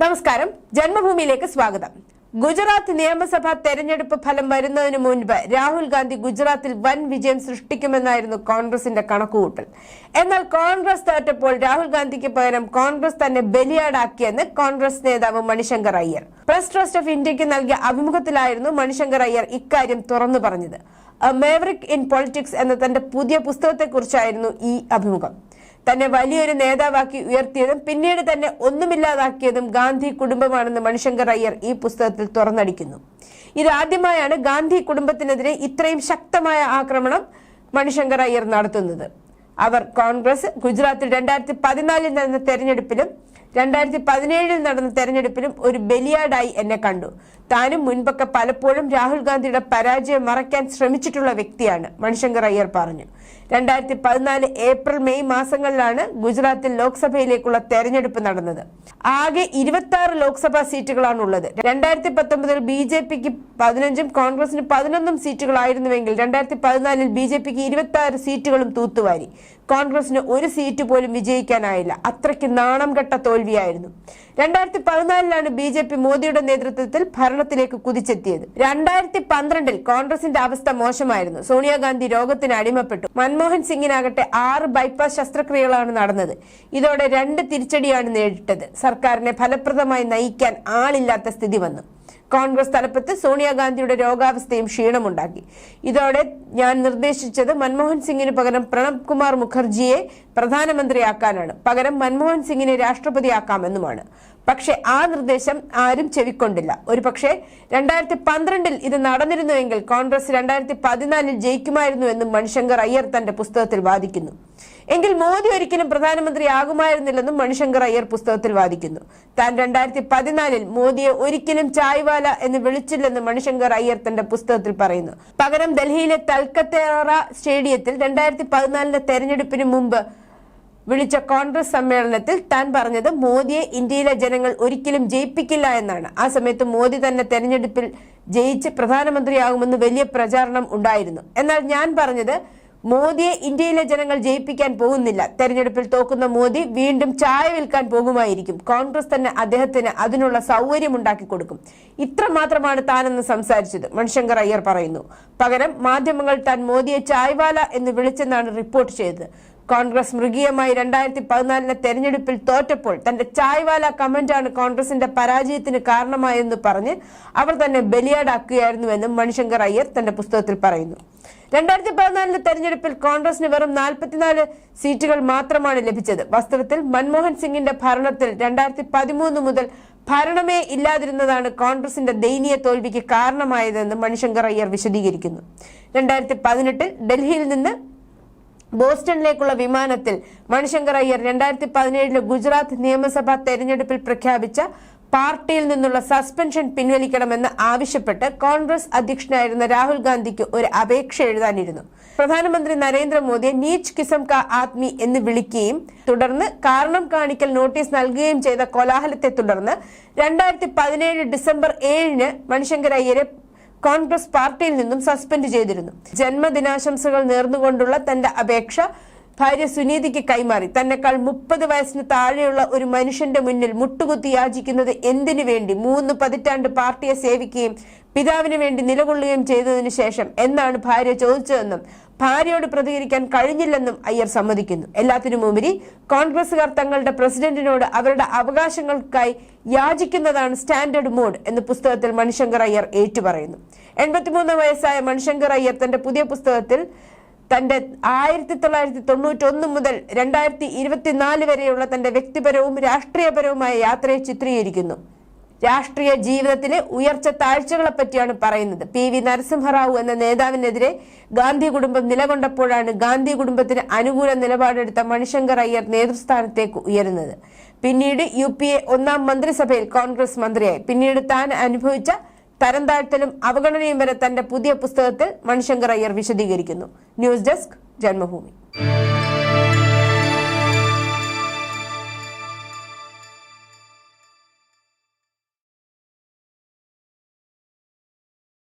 നമസ്കാരം. ജന്മഭൂമിയിലേക്ക് സ്വാഗതം. ഗുജറാത്ത് നിയമസഭാ തെരഞ്ഞെടുപ്പ് ഫലം വരുന്നതിന് മുൻപ് രാഹുൽ ഗാന്ധി ഗുജറാത്തിൽ വൻ വിജയം സൃഷ്ടിക്കുമെന്നായിരുന്നു കോൺഗ്രസിന്റെ കണക്കുകൂട്ടൽ. എന്നാൽ കോൺഗ്രസ് തോറ്റപ്പോൾ രാഹുൽ ഗാന്ധിക്ക് പകരം കോൺഗ്രസ് തന്നെ ബലിയാടാക്കിയെന്ന് കോൺഗ്രസ് നേതാവ് Manishankar Aiyar. Press trust of ഇന്ത്യയ്ക്ക് നൽകിയ അഭിമുഖത്തിലായിരുന്നു മണിശങ്കർ അയ്യർ ഇക്കാര്യം തുറന്നു പറഞ്ഞത്. മേവറിക് ഇൻ പൊളിറ്റിക്സ് എന്ന തന്റെ പുതിയ പുസ്തകത്തെക്കുറിച്ചായിരുന്നു ഈ അഭിമുഖം. തന്നെ വലിയൊരു നേതാവാക്കി ഉയർത്തിയതും പിന്നീട് തന്നെ ഒന്നുമില്ലാതാക്കിയതും ഗാന്ധി കുടുംബമാണെന്ന് മണിശങ്കർ അയ്യർ ഈ പുസ്തകത്തിൽ തുറന്നടിക്കുന്നു. ഇതാദ്യമായാണ് ഗാന്ധി കുടുംബത്തിനെതിരെ ഇത്രയും ശക്തമായ ആക്രമണം മണിശങ്കർ അയ്യർ നടത്തുന്നത്. അവർ കോൺഗ്രസ് ഗുജറാത്തിൽ രണ്ടായിരത്തി പതിനാലിൽ നടന്ന തെരഞ്ഞെടുപ്പിലും രണ്ടായിരത്തി പതിനേഴിൽ നടന്ന തെരഞ്ഞെടുപ്പിലും ഒരു ബലിയാടായി എന്നെ കണ്ടു. താനും മുൻപൊക്കെ പലപ്പോഴും രാഹുൽ ഗാന്ധിയുടെ പരാജയം മറയ്ക്കാൻ ശ്രമിച്ചിട്ടുള്ള വ്യക്തിയാണ് മണിശങ്കർ അയ്യർ പറഞ്ഞു. രണ്ടായിരത്തി പതിനാല് ഏപ്രിൽ മെയ് മാസങ്ങളിലാണ് ഗുജറാത്തിൽ ലോക്സഭയിലേക്കുള്ള തെരഞ്ഞെടുപ്പ് നടന്നത്. ആകെ ഇരുപത്തി ആറ് ലോക്സഭാ സീറ്റുകളാണ് ഉള്ളത് രണ്ടായിരത്തി പത്തൊമ്പതിൽ ബി ജെ പിക്ക് പതിനഞ്ചും കോൺഗ്രസിന് പതിനൊന്നും സീറ്റുകളായിരുന്നുവെങ്കിൽ രണ്ടായിരത്തി പതിനാലിൽ ബി ജെ പിക്ക് ഇരുപത്തി ആറ് സീറ്റുകളും തൂത്തുവാരി. കോൺഗ്രസിന് ഒരു സീറ്റ് പോലും വിജയിക്കാനായില്ല. അത്രയ്ക്ക് നാണം കെട്ട തോൽവിയായിരുന്നു. രണ്ടായിരത്തി പതിനാലിലാണ് ബി ജെ പി മോദിയുടെ നേതൃത്വത്തിൽ ഭരണത്തിലേക്ക് കുതിച്ചെത്തിയത്. രണ്ടായിരത്തി പന്ത്രണ്ടിൽ കോൺഗ്രസിന്റെ അവസ്ഥ മോശമായിരുന്നു. സോണിയാഗാന്ധി രോഗത്തിന് അടിമപ്പെട്ടു. മൻമോഹൻ സിംഗിനാകട്ടെ ആറ് ബൈപ്പാസ് ശസ്ത്രക്രിയകളാണ് നടന്നത്. ഇതോടെ രണ്ട് തിരിച്ചടിയാണ് നേരിട്ടത്. സർക്കാരിനെ ഫലപ്രദമായി നയിക്കാൻ ആളില്ലാത്ത സ്ഥിതി വന്നു. കോൺഗ്രസ് തലപ്പത്ത് സോണിയാഗാന്ധിയുടെ രോഗാവസ്ഥയും ക്ഷീണമുണ്ടാക്കി. ഇതോടെ ഞാൻ നിർദ്ദേശിച്ചത് മൻമോഹൻ സിംഗിന് പകരം പ്രണബ് കുമാർ മുഖർജിയെ പ്രധാനമന്ത്രിയാക്കാനാണ്. പകരം മൻമോഹൻ സിംഗിനെ രാഷ്ട്രപതിയാക്കാമെന്നുമാണ്. പക്ഷെ ആ നിർദ്ദേശം ആരും ചെവിക്കൊണ്ടില്ല. ഒരു പക്ഷേ രണ്ടായിരത്തി പന്ത്രണ്ടിൽ ഇത് നടന്നിരുന്നുവെങ്കിൽ കോൺഗ്രസ് രണ്ടായിരത്തി പതിനാലിൽ ജയിക്കുമായിരുന്നു എന്നും മണിശങ്കർ അയ്യർ തന്റെ പുസ്തകത്തിൽ വാദിക്കുന്നു. എങ്കിൽ മോദി ഒരിക്കലും പ്രധാനമന്ത്രി പ്രധാനമന്ത്രിയാകുമായിരുന്നില്ലെന്നും മണിശങ്കർ അയ്യർ പുസ്തകത്തിൽ വാദിക്കുന്നു. താൻ രണ്ടായിരത്തി പതിനാലിൽ മോദിയെ ഒരിക്കലും ചായ്വാല എന്ന് വിളിച്ചില്ലെന്ന് മണിശങ്കർ അയ്യർ തന്റെ പുസ്തകത്തിൽ പറയുന്നു. പകരം ഡൽഹിയിലെ തൽക്കത്തേറ സ്റ്റേഡിയത്തിൽ രണ്ടായിരത്തി പതിനാലിലെ തെരഞ്ഞെടുപ്പിന് മുമ്പ് വിളിച്ച കോൺഗ്രസ് സമ്മേളനത്തിൽ താൻ പറഞ്ഞത് മോദിയെ ഇന്ത്യയിലെ ജനങ്ങൾ ഒരിക്കലും ജയിപ്പിക്കില്ല എന്നാണ്. ആ സമയത്ത് മോദി തന്നെ തെരഞ്ഞെടുപ്പിൽ ജയിച്ച് പ്രധാനമന്ത്രിയാകുമെന്ന് വലിയ പ്രചാരണം ഉണ്ടായിരുന്നു. എന്നാൽ ഞാൻ പറഞ്ഞത് മോദിയെ ഇന്ത്യയിലെ ജനങ്ങൾ ജയിപ്പിക്കാൻ പോകുന്നില്ല. തെരഞ്ഞെടുപ്പിൽ തോക്കുന്ന മോദി വീണ്ടും ചായ വിൽക്കാൻ പോകുമായിരിക്കും. കോൺഗ്രസ് തന്നെ അദ്ദേഹത്തിന് അതിനുള്ള സൗകര്യം ഉണ്ടാക്കി കൊടുക്കും. ഇത്ര മാത്രമാണ് താനെന്ന് സംസാരിച്ചത്. മണിശങ്കർ അയ്യർ പറയുന്നു. പകരം മാധ്യമങ്ങൾ താൻ മോദിയെ ചായ്വാല എന്ന് വിളിച്ചെന്നാണ് റിപ്പോർട്ട് ചെയ്തത്. കോൺഗ്രസ് മൃഗീയമായി രണ്ടായിരത്തി പതിനാലിലെ തെരഞ്ഞെടുപ്പിൽ തോറ്റപ്പോൾ തന്റെ ചായ്വാല കമന്റാണ് കോൺഗ്രസിന്റെ പരാജയത്തിന് കാരണമായെന്ന് പറഞ്ഞ് അവർ തന്നെ ബലിയാടാക്കുകയായിരുന്നുവെന്നും മണിശങ്കർ അയ്യർ തന്റെ പുസ്തകത്തിൽ പറയുന്നു. രണ്ടായിരത്തി പതിനാലിലെ തെരഞ്ഞെടുപ്പിൽ കോൺഗ്രസിന് വെറും നാൽപ്പത്തിനാല് സീറ്റുകൾ മാത്രമാണ് ലഭിച്ചത്. വാസ്തവത്തിൽ മൻമോഹൻ സിംഗിന്റെ ഭരണത്തിൽ രണ്ടായിരത്തി പതിമൂന്ന് മുതൽ ഭരണമേ ഇല്ലാതിരുന്നതാണ് കോൺഗ്രസിന്റെ ദയനീയ തോൽവിക്ക് കാരണമായതെന്ന് മണിശങ്കർ അയ്യർ വിശദീകരിക്കുന്നു. രണ്ടായിരത്തി പതിനെട്ടിൽ ഡൽഹിയിൽ നിന്ന് ബോസ്റ്റണിലേക്കുള്ള വിമാനത്തിൽ മണിശങ്കർ അയ്യർ രണ്ടായിരത്തി പതിനേഴിലെ ഗുജറാത്ത് നിയമസഭാ തെരഞ്ഞെടുപ്പിൽ പ്രഖ്യാപിച്ച പാർട്ടിയിൽ നിന്നുള്ള സസ്പെൻഷൻ പിൻവലിക്കണമെന്ന് ആവശ്യപ്പെട്ട് കോൺഗ്രസ് അധ്യക്ഷനായിരുന്ന രാഹുൽ ഗാന്ധിക്ക് ഒരു അപേക്ഷ എഴുതാനിരുന്നു. പ്രധാനമന്ത്രി നരേന്ദ്രമോദിയെ നീച്ച് കിസം കാ ആത്മി എന്ന് വിളിക്കുകയും തുടർന്ന് കാരണം കാണിക്കൽ നോട്ടീസ് നൽകുകയും ചെയ്ത കോലാഹലത്തെ തുടർന്ന് രണ്ടായിരത്തി പതിനേഴ് ഡിസംബർ ഏഴിന് മണിശങ്കർ അയ്യരെ കോൺഗ്രസ് പാർട്ടിയിൽ നിന്നും സസ്പെൻഡ് ചെയ്തിരുന്നു. ജന്മദിനാശംസകൾ നേർന്നുകൊണ്ടുള്ള തന്റെ അപേക്ഷ ഭാര്യ സുനീതിക്ക് കൈമാറി. തന്നെക്കാൾ മുപ്പത് വയസ്സിന് താഴെയുള്ള ഒരു മനുഷ്യന്റെ മുന്നിൽ മുട്ടുകുത്തി യാചിക്കുന്നത് എന്തിനു വേണ്ടി? മൂന്ന് പതിറ്റാണ്ട് പാർട്ടിയെ സേവിക്കുകയും പിതാവിന് വേണ്ടി നിലകൊള്ളുകയും ചെയ്തതിനു ശേഷം എന്നാണ് ഭാര്യ ചോദിച്ചതെന്നും ഭാര്യയോട് പ്രതികരിക്കാൻ കഴിഞ്ഞില്ലെന്നും അയ്യർ സമ്മതിക്കുന്നു. എല്ലാത്തിനുമുപരി കോൺഗ്രസുകാർ തങ്ങളുടെ പ്രസിഡന്റിനോട് അവരുടെ അവകാശങ്ങൾക്കായി യാചിക്കുന്നതാണ് സ്റ്റാൻഡേർഡ് മോഡ് എന്ന് പുസ്തകത്തിൽ മണിശങ്കർ അയ്യർ ഏറ്റുപറയുന്നു. എൺപത്തിമൂന്ന് വയസ്സായ മണിശങ്കർ അയ്യർ തന്റെ പുതിയ പുസ്തകത്തിൽ തന്റെ ആയിരത്തി തൊള്ളായിരത്തി തൊണ്ണൂറ്റി ഒന്ന് മുതൽ രണ്ടായിരത്തി ഇരുപത്തിനാല് വരെയുള്ള തന്റെ വ്യക്തിപരവും രാഷ്ട്രീയപരവുമായ യാത്രയെ ചിത്രീകരിക്കുന്നു. രാഷ്ട്രീയ ജീവിതത്തിലെ ഉയർച്ച താഴ്ചകളെ പറ്റിയാണ് പറയുന്നത്. പി വി നരസിംഹറാവു എന്ന നേതാവിനെതിരെ ഗാന്ധി കുടുംബം നിലകൊണ്ടപ്പോഴാണ് ഗാന്ധി കുടുംബത്തിന് അനുകൂല നിലപാടെടുത്ത മണിശങ്കർ അയ്യർ നേതൃസ്ഥാനത്തേക്ക് ഉയരുന്നത്. പിന്നീട് യു ഒന്നാം മന്ത്രിസഭയിൽ കോൺഗ്രസ് മന്ത്രിയായി. പിന്നീട് താൻ അനുഭവിച്ച തരം താഴ്ത്തലും അവഗണനയും വരെ തന്റെ പുതിയ പുസ്തകത്തിൽ മണിശങ്കർ അയ്യർ വിശദീകരിക്കുന്നു. News desk Janmabhumi.